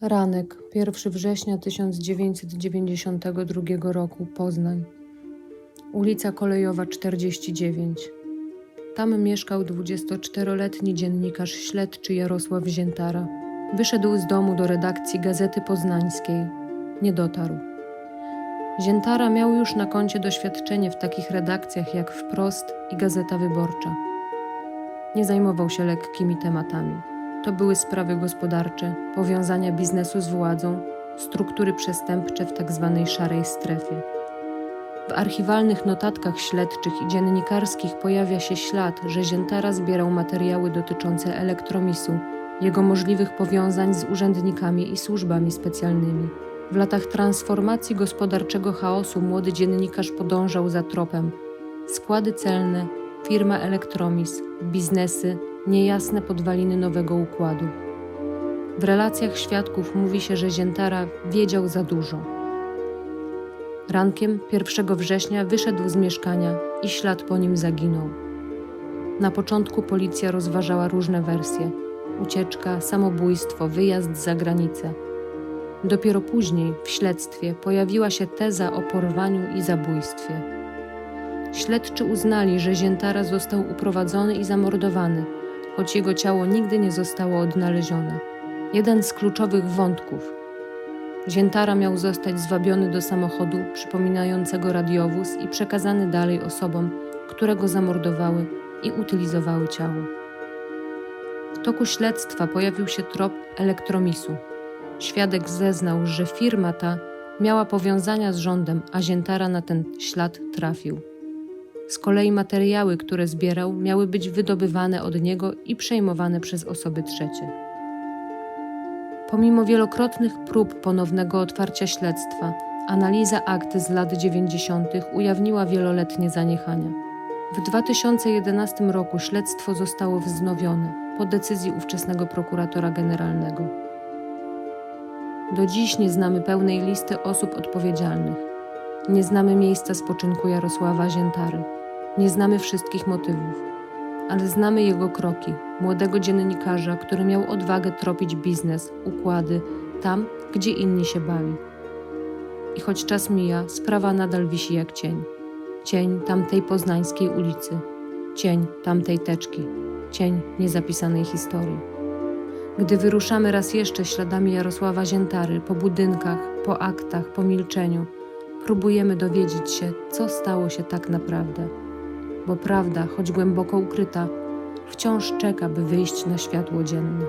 Ranek, 1 września 1992 roku, Poznań. Ulica Kolejowa 49. Tam mieszkał 24-letni dziennikarz śledczy Jarosław Ziętara. Wyszedł z domu do redakcji Gazety Poznańskiej. Nie dotarł. Ziętara miał już na koncie doświadczenie w takich redakcjach jak Wprost i Gazeta Wyborcza. Nie zajmował się lekkimi tematami. To były sprawy gospodarcze, powiązania biznesu z władzą, struktury przestępcze w tzw. szarej strefie. W archiwalnych notatkach śledczych i dziennikarskich pojawia się ślad, że Ziętara zbierał materiały dotyczące elektromisu, jego możliwych powiązań z urzędnikami i służbami specjalnymi. W latach transformacji gospodarczego chaosu młody dziennikarz podążał za tropem. Składy celne, firma Elektromis, biznesy, niejasne podwaliny nowego układu. W relacjach świadków mówi się, że Ziętara wiedział za dużo. Rankiem 1 września wyszedł z mieszkania i ślad po nim zaginął. Na początku policja rozważała różne wersje: ucieczka, samobójstwo, wyjazd za granicę. Dopiero później w śledztwie pojawiła się teza o porwaniu i zabójstwie. Śledczy uznali, że Ziętara został uprowadzony i zamordowany, choć jego ciało nigdy nie zostało odnalezione. Jeden z kluczowych wątków. Ziętara miał zostać zwabiony do samochodu przypominającego radiowóz i przekazany dalej osobom, które go zamordowały i utylizowały ciało. W toku śledztwa pojawił się trop elektromisu. Świadek zeznał, że firma ta miała powiązania z rządem, a Ziętara na ten ślad trafił. Z kolei materiały, które zbierał, miały być wydobywane od niego i przejmowane przez osoby trzecie. Pomimo wielokrotnych prób ponownego otwarcia śledztwa, analiza akt z lat 90. ujawniła wieloletnie zaniechania. W 2011 roku śledztwo zostało wznowione po decyzji ówczesnego prokuratora generalnego. Do dziś nie znamy pełnej listy osób odpowiedzialnych. Nie znamy miejsca spoczynku Jarosława Ziętary. Nie znamy wszystkich motywów, ale znamy jego kroki, młodego dziennikarza, który miał odwagę tropić biznes, układy tam, gdzie inni się bali. I choć czas mija, sprawa nadal wisi jak cień. Cień tamtej poznańskiej ulicy, cień tamtej teczki, cień niezapisanej historii. Gdy wyruszamy raz jeszcze śladami Jarosława Ziętary po budynkach, po aktach, po milczeniu, próbujemy dowiedzieć się, co stało się tak naprawdę. Bo prawda, choć głęboko ukryta, wciąż czeka, by wyjść na światło dzienne.